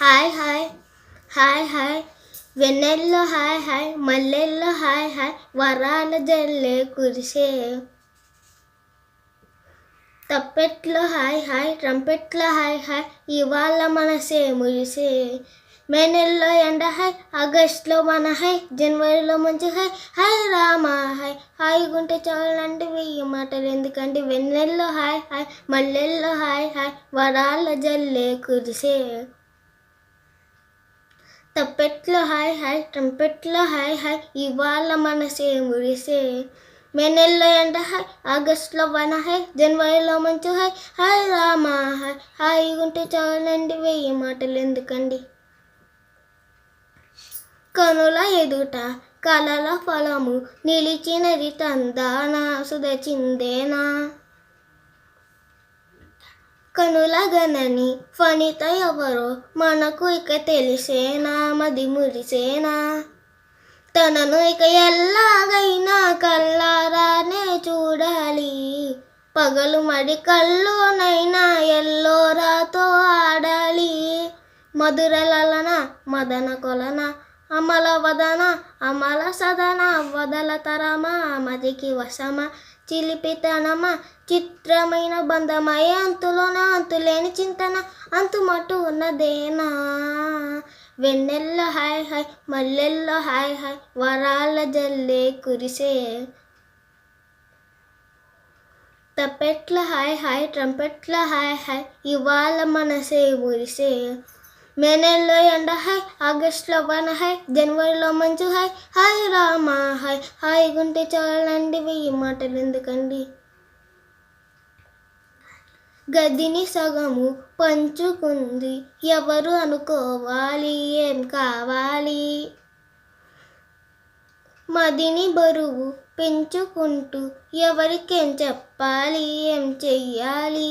Hi హాయ్. హాయ్ హాయ్. వెన్నెల్లో హాయ్ హాయ్. మల్లెల్లో హాయ్ హాయ్. వరాల జల్లే కురిసే. తప్పెట్లో హాయ్ హాయ్. ట్రంపెట్లో హాయ్ హాయ్. ఇవాళ మనసే మురిసే మే నెలలో ఎండ హాయ్. ఆగస్ట్లో మన హాయ్. జనవరిలో మంచి హాయ్. హాయ్ రామా హాయ్. హాయ్ గుంటే చాలంటే వెయ్యి మాటలు. ఎందుకంటే వెన్నెల్లో హాయ్ హాయ్. మల్లెల్లో హాయ్ హాయ్. వరాల జల్లే కురిసే. తప్పెట్లో హాయ్ హాయ్ ట్రంపెట్లో హాయ్ హాయ్ ఇవాళ మనసే మురిసే మే నెలలో ఎండ హాయ్ ఆగస్ట్లో వన హాయ్ జనవరిలో మంచు హాయ్ హాయ్ రామా హాయ్ హాయ్ ఉంటే చాలండి వెయ్యి మాటలు ఎందుకండి? కనుల ఎదుట కళల ఫలము నిలిచినది తందానా సుదచిందేనా కనులగనని ఫణిత ఎవరో మనకు ఇక తెలిసేనా మది మురిసేనా? తనను ఇక ఎల్లాగైనా కల్లారానే చూడాలి. పగలు మడి కళ్ళునైనా ఎల్లోరాతో ఆడాలి. మధురలన మదన కొలన అమల వదన అమల సదన వదల తరమా మదికి వశమ చిలిపితనమ చిత్రమైన బంధమయ అంతులోన అంతులేని చింతన అంతుమటు ఉన్నదేనా? వెన్నెల్ల హాయ్ హాయ్ మల్లెల్లో హాయ్ హాయ్ వరాల జల్లే కురిసే. తప్పెట్ల హాయ్ హాయ్ ట్రంపెట్ల హాయ్ హాయ్ ఇవాళ మనసే ఉరిసే మే నెలలో ఎండ హాయ్ ఆగస్ట్లో వన హాయ్ జనవరిలో మంచు హాయ్ హాయ్ రామా హాయ్ హాయ్ గుంటే చాలండి వెయ్యి మాటలు ఎందుకండి గదిని సగము పంచుకుంది ఎవరు అనుకోవాలి ఏం కావాలి మదిని బరువు పెంచుకుంటూ ఎవరికేం చెప్పాలి ఏం చెయ్యాలి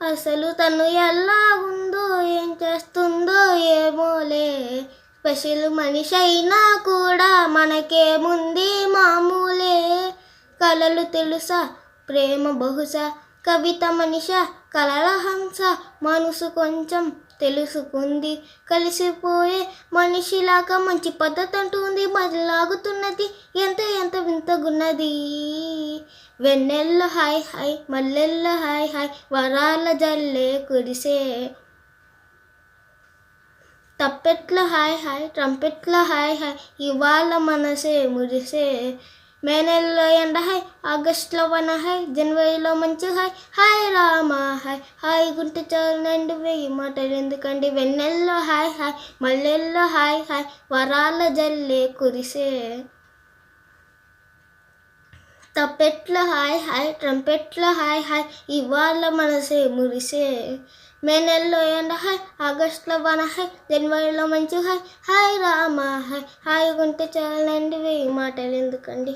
అసలు తను ఎలా స్పెషల్ మనిషి అయినా కూడా మనకేముంది మామూలే. కళలు తెలుసా? ప్రేమ బహుశా కవిత మనిష కలల హంస మనసు కొంచెం తెలుసుకుంది. కలిసిపోయే మనిషిలాగా మంచి పద్ధతి అంటుంది. మదిలాగుతున్నది ఎంత ఎంత వింతగున్నది. వెన్నెల్లో హాయ్ హాయ్ మల్లెల్లో హాయ్ హాయ్ వరాల జల్లే కురిసే తప్పెట్లో హాయ్ హాయ్ ట్రంపెట్ల హాయ్ హాయ్ ఇవాళ మనసే మురిసే. మే నెలలో ఎండ హాయ్ ఆగస్ట్లో వన హాయ్ జనవరిలో మంచు హాయ్. హాయ్ రామా హాయ్ హాయ్ గుంట చాలండి వెయ్యి మాటలు ఎందుకండి? వెన్నెల్లో హాయ్ హాయ్ మల్లెల్లో హాయ్ హాయ్ వరాల జల్లే కురిసే. తప్పెట్ల హాయ్ హాయ్ ట్రంపెట్ల హాయ్ హాయ్ ఇవాళ మనసే మురిసే మే నెలలో ఎండ హాయ్ ఆగస్ట్లో వన హాయ్ జనవరిలో మంచు హాయ్ హాయ్ రామా హాయ్ హాయ్ గుంటే చాలండి వెయ్యి మాటలు ఎందుకండి?